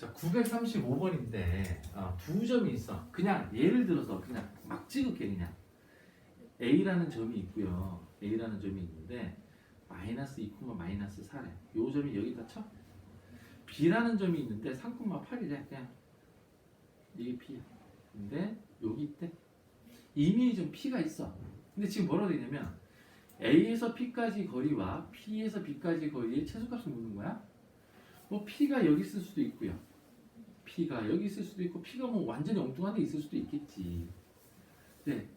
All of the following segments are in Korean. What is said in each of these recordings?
자, 935번인데 두 점이 있어. 그냥 예를 들어서 그냥 막 찍을게 그냥. A라는 점이 있고요. A라는 점이 있는데 마이너스 2, 마이너스 4래. 요 점이 여기다 쳐. B라는 점이 있는데 3, 8이래. 그냥 이게 P야. 근데 여기 있대. 이미 좀 P가 있어. 근데 지금 뭐라고 되냐면 A에서 P까지 거리와 P에서 B까지 거리의 최소값을 묻는 거야. 뭐 P가 여기 있을 수도 있고요. P가 여기 있을 수도 있고 P가 뭐 완전히 엉뚱한 데 있을 수도 있겠지. 네.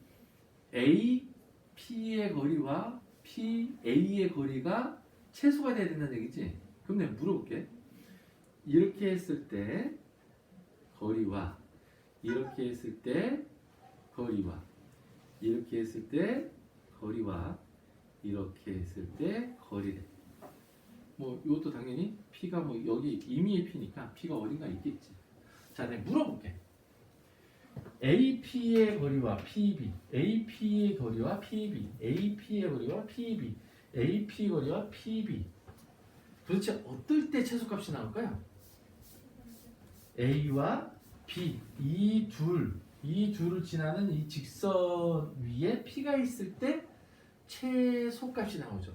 A, P의 거리와 P, A의 거리가 최소가 돼야 된다는 얘기지. 그럼 내가 물어볼게. 이렇게 했을 때 거리와 이렇게 했을 때 거리와 이렇게 했을 때 거리와 이렇게 했을 때 거리래. 뭐 이것도 당연히 P가 뭐 여기 임의의 P니까 P가 어딘가 있겠지. 자, 내가 물어볼게. AP의 거리와 PB, AP의 거리와 PB, AP의 거리와 PB, AP 거리와 PB. 도대체 어떨 때 최소값이 나올까요? A와 B 이 둘, 이 둘을 지나는 이 직선 위에 P가 있을 때 최소값이 나오죠.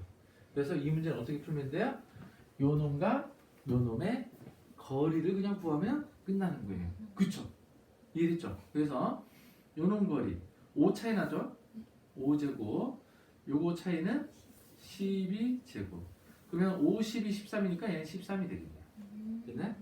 그래서 이 문제는 어떻게 풀면 돼요? 요 놈과 요 놈의 거리를 그냥 구하면 끝나는 거예요. 그쵸? 이해됐죠? 그래서 요 놈 거리 5 차이 나죠? 5제곱 요거 차이는 12제곱 그러면 5, 12, 13이니까 얘는 13이 되겠네요. 됐네?